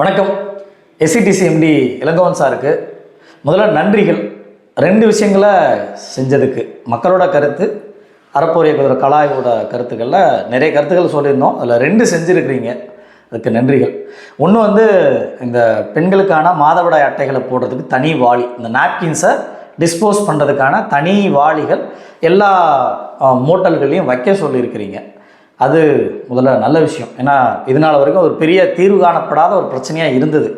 வணக்கம். SCTC empty இளங்கவன் சாருக்கு. முதல்ல நன்றிகள். ரெண்டு விஷயங்களை செஞ்சதுக்கு. மக்களோட கருத்து அறப்போரிய குதிரை கலாயோட கருத்துக்களில் நிறைய கருத்துக்கள் சொல்லியிருந்தோம். அதில் ரெண்டு செஞ்சுருக்கிறீங்க. அதுக்கு நன்றிகள். ஒன்று வந்து இந்த பெண்களுக்கான மாதவிடாய் அட்டைகளை போடுறதுக்கு தனி வாளி. இந்த நாப்கின்ஸை டிஸ்போஸ் பண்ணுறதுக்கான தனி வாளிகள் எல்லா மோட்டல்கள்லையும் வைக்க சொல்லியிருக்கிறீங்க. அது முதல்ல நல்ல விஷயம். ஏன்னா இதனால் வரைக்கும் ஒரு பெரிய தீர்வு காணப்படாத ஒரு பிரச்சனையாக இருந்தது.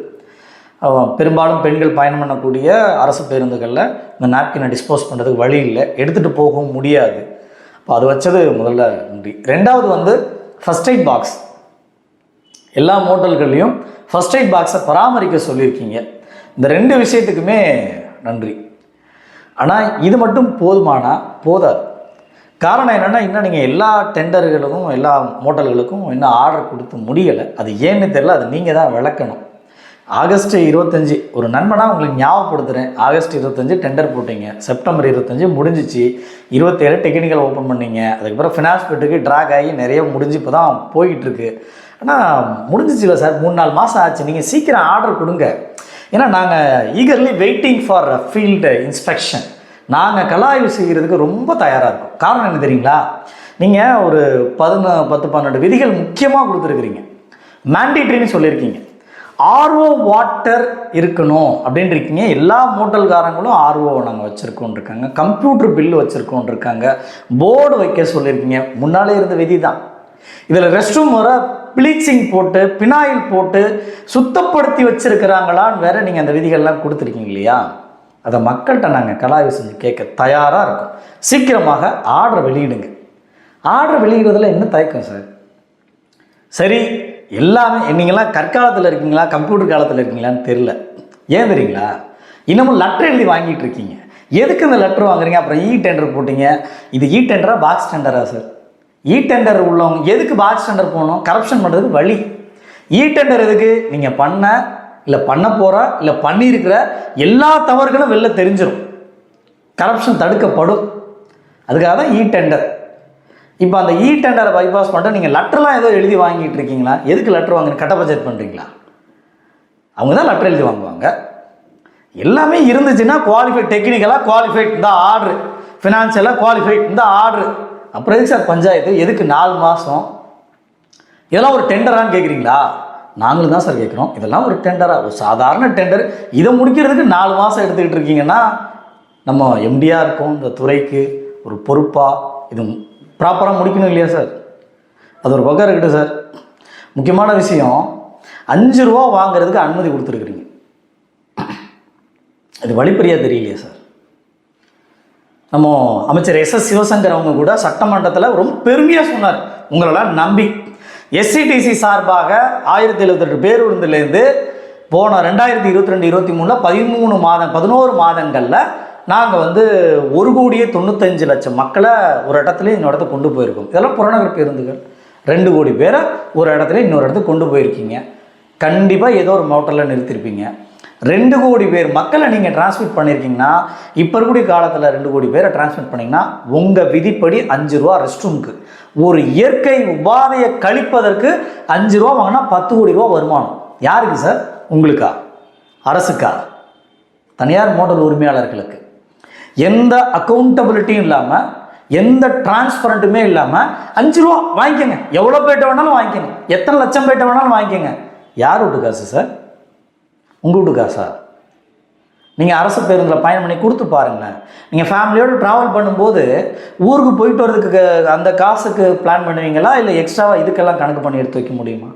பெரும்பாலும் பெண்கள் பயணம் பண்ணக்கூடிய அரசு பேருந்துகளில் இந்த நாப்கினை டிஸ்போஸ் பண்ணுறதுக்கு வழி இல்லை. எடுத்துகிட்டு போகவும் முடியாது. அப்போ அது வச்சது முதல்ல நன்றி. ரெண்டாவது வந்து ஃபஸ்ட் எய்ட் பாக்ஸ் எல்லா மோட்டல்கள்லையும் ஃபஸ்ட் எய்ட் பாக்ஸை பராமரிக்க சொல்லியிருக்கீங்க. இந்த ரெண்டு விஷயத்துக்குமே நன்றி. ஆனால் இது மட்டும் போதுமானா? போதாது. காரணம் என்னென்னா இன்னும் நீங்கள் எல்லா டெண்டர்களுக்கும் எல்லா மோட்டல்களுக்கும் இன்னும் ஆர்டர் கொடுத்து முடியலை. அது ஏன்னு தெரியல அது நீங்கள் தான் விளக்கணும். ஆகஸ்ட் இருபத்தஞ்சி ஒரு நண்பனாக உங்களுக்கு ஞாபகப்படுத்துகிறேன் ஆகஸ்ட் இருபத்தஞ்சி டெண்டர் போட்டீங்க. செப்டம்பர் இருபத்தஞ்சி முடிஞ்சிச்சு. இருபத்தேழு டெக்னிக்கல் ஓப்பன் பண்ணீங்க. அதுக்கப்புறம் ஃபினான்ஸ் பெட்டுக்கு ட்ராக் ஆகி நிறைய முடிஞ்சு இப்போ தான் போய்கிட்டுருக்கு ஆனால் முடிஞ்சிச்சுல சார். மூணு நாலு மாதம் ஆச்சு. நீங்கள் சீக்கிரம் ஆர்டர் கொடுங்க. ஏன்னா நாங்கள் eagerly waiting for field inspection நாங்கள் கலாய்வு செய்கிறதுக்கு ரொம்ப தயாராக இருக்கோம். காரணம் என்ன தெரியுங்களா? நீங்கள் ஒரு பதின பத்து பன்னெண்டு விதிகள் முக்கியமாக கொடுத்துருக்குறீங்க. மேண்டிட்ரின்னு சொல்லியிருக்கீங்க. ஆர்ஓ வாட்டர் இருக்கணும் அப்படின்னு இருக்கீங்க எல்லா மோட்டல்காரங்களும் ஆர்ஓ நாங்கள் வச்சுருக்கோன் இருக்காங்க கம்ப்யூட்டர் பில்லு வச்சுருக்கோன் இருக்காங்க போர்டு வைக்க சொல்லியிருக்கீங்க. முன்னாலே இருந்த விதி தான் இதில் ரெஸ்ட் ரூம் வர ப்ளீச்சிங் போட்டு பினாயில் போட்டு சுத்தப்படுத்தி வச்சுருக்கிறாங்களான்னு வேற நீங்கள் அந்த விதிகள்லாம் கொடுத்துருக்கீங்க இல்லையா? அதை மக்கள்கிட்ட நாங்கள் கலாய்வு செஞ்சு கேட்க தயாராக இருக்கோம். சீக்கிரமாக ஆர்டர் வெளியிடுங்க. ஆர்டர் வெளியிடுறதுல என்ன தயக்கம் சார் சரி எல்லாமே நீங்களாம் கற்காலத்தில் இருக்கீங்களா கம்ப்யூட்டர் காலத்தில் இருக்கீங்களான்னு தெரில ஏன் தெரியுங்களா? இன்னமும் லெட்டர் எழுதி வாங்கிட்டு இருக்கீங்க. எதுக்கு இந்த லெட்டர் வாங்குறீங்க? அப்புறம் இ டெண்டர் போட்டீங்க. இது இ டெண்டரா பாக்ஸ் டெண்டரா சார் இ டெண்டர் உள்ளவங்க எதுக்கு பாக்ஸ் டெண்டர் போகணும் கரப்ஷன் பண்ணுறதுக்கு வழி. இ டெண்டர் எதுக்கு? நீங்கள் பண்ண இல்லை பண்ண போகிற இல்லை பண்ணியிருக்கிற எல்லா தவறுகளும் வெளில தெரிஞ்சிடும் கரப்ஷன் தடுக்கப்படும். அதுக்காக தான் இ டெண்டர் இப்போ அந்த இ டெண்டரை பைபாஸ் பண்ணிட்டு நீங்கள் லெட்டர்லாம் ஏதோ எழுதி வாங்கிட்டு இருக்கீங்களா? எதுக்கு லெட்டர் வாங்க கட்ட பட்ஜெட் பண்ணுறீங்களா அவங்க தான் லெட்டர் எழுதி வாங்குவாங்க. எல்லாமே இருந்துச்சுன்னா குவாலிஃபைட் டெக்னிக்கலாக குவாலிஃபைட் இந்த ஆர்டர் ஃபினான்ஷியலாக குவாலிஃபைட் இந்த ஆர்டர் அப்புறம் எதுக்கு சார் பஞ்சாயத்து? எதுக்கு நாலு மாதம் இதெல்லாம் ஒரு டெண்டரான்னு கேட்குறீங்களா நாங்களும் தான் சார் கேட்குறோம். இதெல்லாம் ஒரு டெண்டராக ஒரு சாதாரண டெண்டர் இதை முடிக்கிறதுக்கு நாலு மாதம் எடுத்துக்கிட்டு இருக்கீங்கன்னா நம்ம எம்டியாக இருக்கும் இந்த துறைக்கு ஒரு பொறுப்பாக இது ப்ராப்பராக முடிக்கணும் இல்லையா சார் அது ஒரு பக்கம் இருக்கட்டும் சார் முக்கியமான விஷயம் அஞ்சு ரூபா வாங்குறதுக்கு அனுமதி கொடுத்துருக்குறீங்க. இது வழிப்பறியா தெரியலையா சார் நம்ம அமைச்சர் எஸ் எஸ் சிவசங்கர் அவங்க கூட சட்டமன்றத்தில் ரொம்ப பெருமையாக சொன்னார். உங்களெல்லாம் நம்பி எஸ்சிடிசி சார்பாக ஆயிரத்தி எழுபத்தெட்டு பேருந்துலேருந்து போன ரெண்டாயிரத்தி இருபத்தி ரெண்டு இருபத்தி மூணில் பதிமூணு மாதம் பதினோரு மாதங்களில் நாங்கள் வந்து ஒரு கோடியே தொண்ணூத்தஞ்சு லட்சம் மக்களை ஒரு இடத்துல இன்னொரு இடத்துக்கு கொண்டு போயிருக்கோம். இதெல்லாம் புறநகர் பேருந்துகள். ரெண்டு கோடி பேரை ஒரு இடத்துல இன்னொரு இடத்துக்கு கொண்டு போயிருக்கீங்க. கண்டிப்பாக ஏதோ ஒரு மோட்டரில் நிறுத்திருப்பீங்க. ரெண்டு கோடி பேர் மக்களை நீங்கள் டிரான்ஸ்மிட் பண்ணியிருக்கீங்கன்னா இப்போ இருக்கக்கூடிய காலத்தில் ரெண்டு கோடி பேரை டிரான்ஸ்மிட் பண்ணிங்கன்னா உங்கள் விதிப்படி அஞ்சு ரூபா ரெஸ்ட் ரூமுக்கு ஒரு இயற்கை உபாதையை கழிப்பதற்கு அஞ்சு ரூபா வாங்கினா பத்து கோடி ரூபா வருமானம். யாருக்கு சார்? உங்களுக்கா? அரசுக்கா? தனியார் மோட்டல் உரிமையாளர்களுக்கு. எந்த அக்கௌண்டபிலிட்டியும் இல்லாமல் எந்த டிரான்ஸ்பரண்ட்டுமே இல்லாமல் அஞ்சு ரூபா வாங்கிக்கோங்க. எவ்வளோ பேட்டை வேணாலும் வாங்கிக்கோங்க. எத்தனை லட்சம் பேட்டை வேணாலும் வாங்கிக்கோங்க. யார் வீட்டு காசு சார்? உங்கள் வீட்டு காசா நீங்கள் அரசு பேருந்தில் பயணம் பண்ணி கொடுத்து பாருங்களேன். நீங்கள் ஃபேமிலியோடு ட்ராவல் பண்ணும்போது ஊருக்கு போயிட்டு வரதுக்கு அந்த காசுக்கு பிளான் பண்ணுவீங்களா? இல்லை எக்ஸ்ட்ராவாக இதுக்கெல்லாம் கணக்கு பண்ணி எடுத்து வைக்க முடியுமா?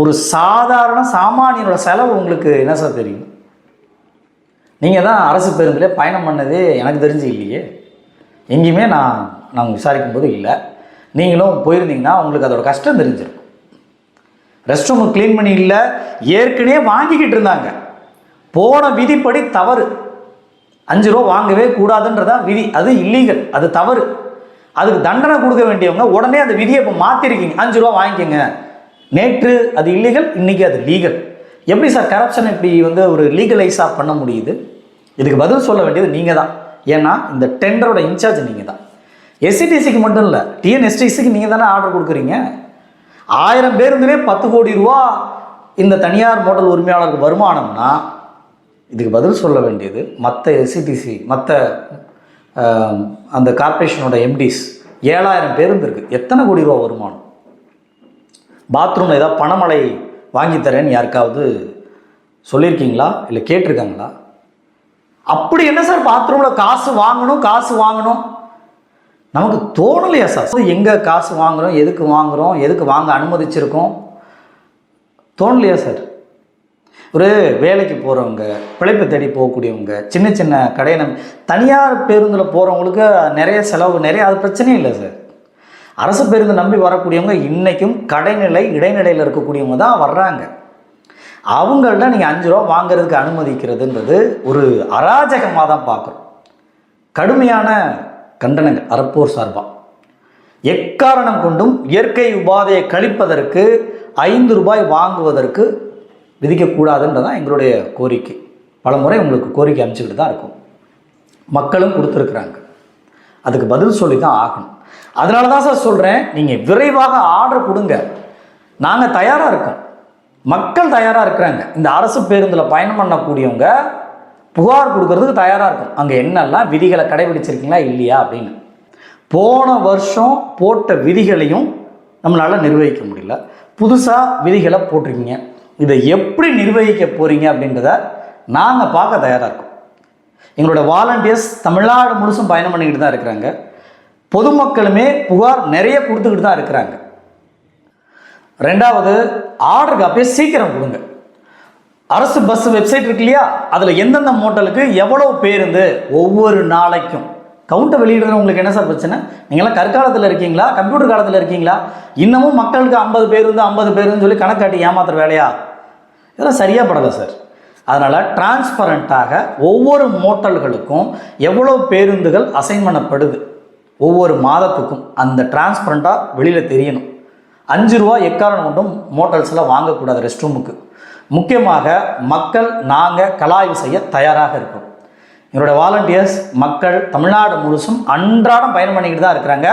ஒரு சாதாரண சாமானியனோட செலவு உங்களுக்கு என்ன சார் தெரியும்? நீங்கள் தான் அரசு பேருந்தில் பயணம் பண்ணதே எனக்கு தெரிஞ்சு இல்லையே. எங்கேயுமே நான் நாங்கள் விசாரிக்கும் போது இல்லை. நீங்களும் போயிருந்தீங்கன்னா உங்களுக்கு அதோட கஷ்டம் தெரிஞ்சிருக்கும். ரெஸ்ட் ரூம் க்ளீன் பண்ணி இல்லை ஏற்கனவே வாங்கிக்கிட்டு இருந்தாங்க. போன விதிப்படி தவறு. அஞ்சு ரூபா வாங்கவே கூடாதுன்றதா விதி. அது இல்லீகல் அது தவறு. அதுக்கு தண்டனை கொடுக்க வேண்டியவங்க உடனே அந்த விதியை இப்போ மாற்றிருக்கீங்க அஞ்சு ரூபா வாங்கிக்கோங்க. நேற்று அது இல்லீகல் இன்னைக்கு அது லீகல் எப்படி சார் கரப்ஷன் இப்படி வந்து ஒரு லீகலைஸாக பண்ண முடியுது? இதுக்கு பதில் சொல்ல வேண்டியது நீங்கள் தான் ஏன்னா இந்த டெண்டரோட இன்சார்ஜ் நீங்கள் தான் எஸ்சிடிசிக்கு மட்டும் இல்லை டிஎன்எஸ்டிசிக்கு நீங்கள் தானே ஆர்டர் கொடுக்குறீங்க? ஆயிரம் பேருந்துலேயே பத்து கோடி ரூபா இந்த தனியார் மோட்டல் உரிமையாளருக்கு வருமானம்னா இதுக்கு பதில் சொல்ல வேண்டியது மற்ற எஸ்சிடிசி மற்ற அந்த கார்ப்பரேஷனோட எம்டிஸ் ஏழாயிரம் பேருந்து இருக்குது எத்தனை கோடி ரூபா வருமானம்? பாத்ரூமில் ஏதாவது பணமழை வாங்கித்தரேன்னு யாருக்காவது சொல்லியிருக்கீங்களா? இல்லை கேட்டிருக்காங்களா? அப்படி என்ன சார் பாத்ரூமில் காசு வாங்கணும் காசு வாங்கணும்? நமக்கு தோணலையா சார்? எங்கே காசு வாங்குகிறோம் எதுக்கு வாங்குகிறோம் எதுக்கு வாங்க அனுமதிச்சிருக்கோம்? தோணலையா சார்? ஒரு வேலைக்கு போகிறவங்க பிழைப்பு தேடி போகக்கூடியவங்க சின்ன சின்ன கடையை நம்பி தனியார் பேருந்தில் போகிறவங்களுக்கு நிறைய செலவு நிறைய அது பிரச்சனையும் இல்லை சார். அரசு பேருந்து நம்பி வரக்கூடியவங்க இன்றைக்கும் கடைநிலை இடைநிலையில் இருக்கக்கூடியவங்க தான் வர்றாங்க. அவங்கள்ட்ட நீங்கள் அஞ்சு ரூபா வாங்குறதுக்கு அனுமதிக்கிறதுன்றது ஒரு அராஜகமாக தான் பார்க்குறோம். கடுமையான கண்டனங்கள் அறப்போர் சார்பாக எக்காரணம் கொண்டும் இயற்கை உபாதையை கழிப்பதற்கு ஐந்து ரூபாய் வாங்குவதற்கு விதிக்கக்கூடாதுன்றதான் எங்களுடைய கோரிக்கை. பல முறை உங்களுக்கு கோரிக்கை அமைச்சுக்கிட்டு தான் இருக்கும். மக்களும் கொடுத்துருக்குறாங்க. அதுக்கு பதில் சொல்லி தான் ஆகணும். அதனால தான் சார் சொல்கிறேன் நீங்கள் விரைவாக ஆர்டர் கொடுங்க. நாங்கள் தயாராக இருக்கோம். மக்கள் தயாராக இருக்கிறாங்க. இந்த அரசு பேருந்தில் பயணம் பண்ணக்கூடியவங்க புகார் கொடுக்கறதுக்கு தயாராக இருக்கும். அங்கே என்னெல்லாம் விதிகளை கடைபிடிச்சிருக்கீங்களா இல்லையா அப்படின்னு. போன வருஷம் போட்ட விதிகளையும் நம்மளால் நிர்வகிக்க முடியல. புதுசாக விதிகளை போட்டிருக்கீங்க. இதை எப்படி நிர்வகிக்க போகிறீங்க அப்படின்றத நாங்கள் பார்க்க தயாராக இருக்கோம். எங்களோட வாலண்டியர்ஸ் தமிழ்நாடு முழுசும் பயணம் பண்ணிக்கிட்டு தான் இருக்கிறாங்க. பொதுமக்களுமே புகார் நிறைய கொடுத்துக்கிட்டு தான் இருக்கிறாங்க. ரெண்டாவது ஆர்டருக்கு அப்படியே சீக்கிரம் கொடுங்க. அரசு பஸ் வெப்சைட் இருக்கு இல்லையா? அதில் எந்தெந்த மோட்டலுக்கு எவ்வளோ பேருந்து ஒவ்வொரு நாளைக்கும். கவுண்டை வெளியிடுறது உங்களுக்கு என்ன சார் பிரச்சனை? நீங்களாம் கற்காலத்தில் இருக்கீங்களா? கம்ப்யூட்டர் காலத்தில் இருக்கீங்களா? இன்னமும் மக்களுக்கு ஐம்பது பேருந்து ஐம்பது பேருன்னு சொல்லி கணக்காட்டி ஏமாத்துற வேலையா? இதெல்லாம் சரியாக படலை சார். அதனால் டிரான்ஸ்பரண்ட்டாக ஒவ்வொரு மோட்டல்களுக்கும் எவ்வளோ பேருந்துகள் அசைன் பண்ணப்படுது? ஒவ்வொரு மாதத்துக்கும். அந்த டிரான்ஸ்பரண்ட்டாக வெளியில் தெரியணும். அஞ்சு ரூபா எக்காரணம் கொண்டும் மோட்டல்ஸில் வாங்கக்கூடாது ரெஸ்ட் ரூமுக்கு முக்கியமாக மக்கள் நாங்கள் கலாய்வு செய்ய தயாராக இருக்கோம். எங்களோட வாலண்டியர்ஸ் மக்கள் தமிழ்நாடு முழுசும் அன்றாடம் பயணம் பண்ணிக்கிட்டு தான் இருக்கிறாங்க.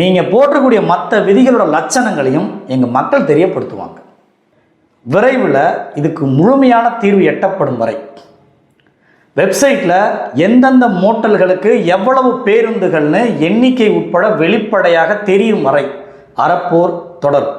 நீங்கள் போற்றக்கூடிய மற்ற விதிகளோட லட்சணங்களையும் எங்கள் மக்கள் தெரியப்படுத்துவாங்க. விரைவில் இதுக்கு முழுமையான தீர்வு எட்டப்படும் வரை. வெப்சைட்டில் எந்தெந்த மோட்டல்களுக்கு எவ்வளவு பேருந்துகள்னு எண்ணிக்கை உட்பட வெளிப்படையாக தெரியும் வரை அறப்போர் தொடரும்.